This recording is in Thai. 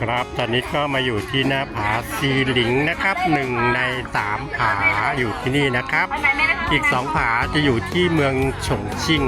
ครับ ตอนนี้ก็มาอยู่ที่หน้าผาซีหลิงนะครับหนึ่งในสามผาอยู่ที่นี่นะครับ อีกสองผาจะอยู่ที่เมืองฉงชิ่ง